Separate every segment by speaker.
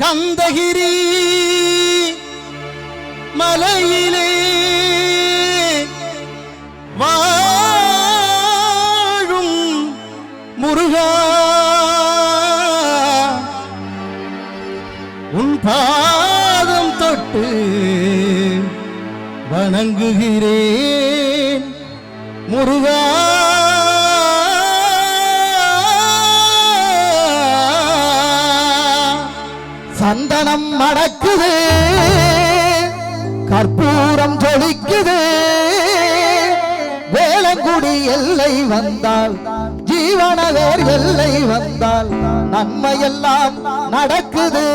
Speaker 1: கந்தகிரி மலையிலே வாழும் முருகா. உன் பாதம் தொட்டு வணங்குகிறேன் முருகா.
Speaker 2: சந்தனம் மடக்குது. கற்பூரம் ஜொலிக்குது. வேளங்குடி எல்லை வந்தால் ஜீவனகர் எல்லை வந்தால் நன்மையெல்லாம் நடக்குது.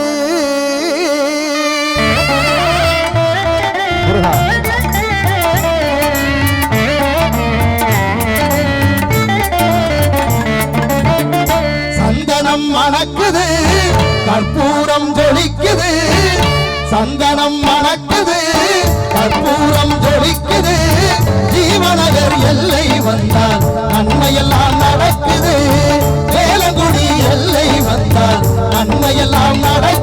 Speaker 1: சந்தனம் மணக்குது. கற்பூரம் ஜொலிக்குது. சந்தனம் மணக்குது. கற்பூரம் ஜொலிக்குது. ஜீவநகர் எல்லை வந்தால் நன்மையெல்லாம் நடக்குது. வேலங்குடி எல்லை வந்தால் நன்மையெல்லாம் நடக்குது.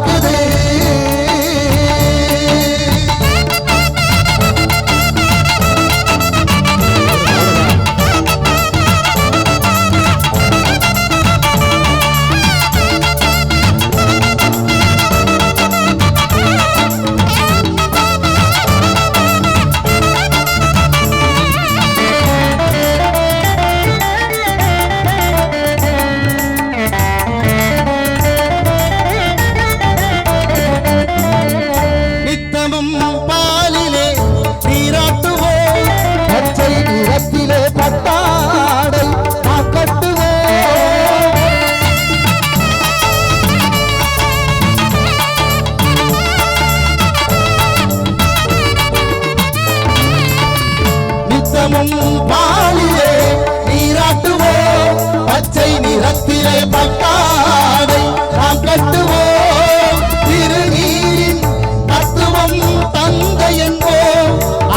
Speaker 2: பச்சை நிறத்திலே பட்டாடை நாம் கட்டுவோம்.
Speaker 1: திருநீரின் தத்துவம் தந்தை என்போம்.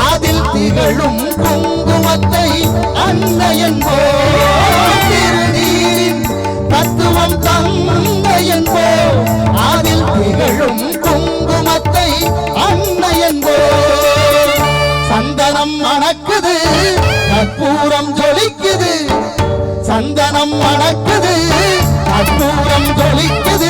Speaker 1: அதில் திகழும் குங்குமத்தை அன்னை என்போம். திருநீரின் தத்துவம் தந்தை என்போம். அதில் திகழும் குங்குமத்தை அன்னை என்போம். சந்தனம் மணக்குது கற்பூரம் ஜொலிக்குது. சந்தனம் மணக்குது
Speaker 2: அற்புதம் தொழிக்குது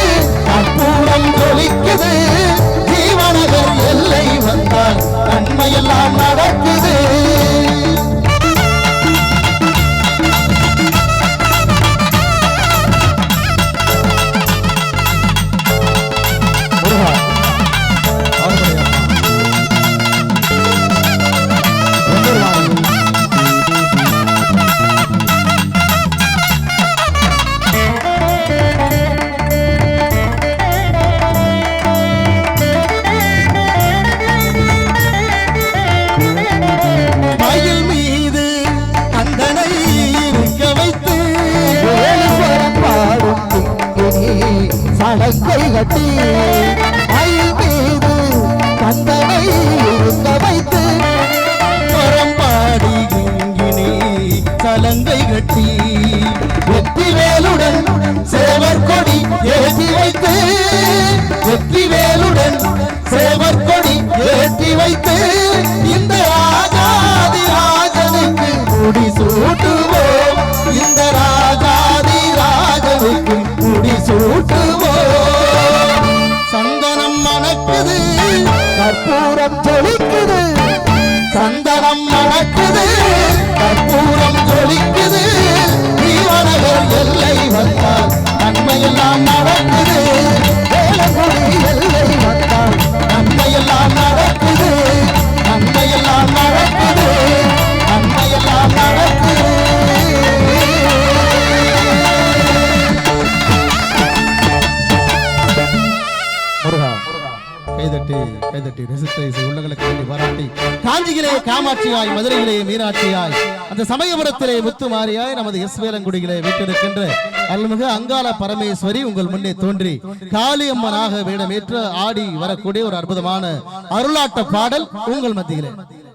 Speaker 2: கட்டி மயில் மீது கந்தனை இருக்க வைத்து
Speaker 1: பரம்பாடி இங்கினி கலங்கை கட்டி வெற்றி வேலுடன் சேவர் கொடி ஏற்றி வைத்து வெற்றி வேலுடன் சேவர் கொடி ஏற்றி வைத்து
Speaker 2: கற்பூரம் ஜொலிக்குது.
Speaker 1: சந்தனம் கைதட்டி கைதட்டி ரசித்த இசை உள்ளங்களுக்கு வேண்டி பாராட்டி காஞ்சியிலே காமாட்சியாய் மதுரையிலே மீனாட்சியாய் அந்த சமயபுரத்திலே முத்து மாறியாய் நமது எஸ் வேலங்குடியிலே வீட்டிருக்கின்ற அருள்மிகு அங்கால பரமேஸ்வரி உங்கள் முன்னே தோன்றி காளியம்மனாக வேடமேற்று ஆடி வரக்கூடிய ஒரு அற்புதமான அருளாட்ட பாடல் உங்கள் மத்தியிலே.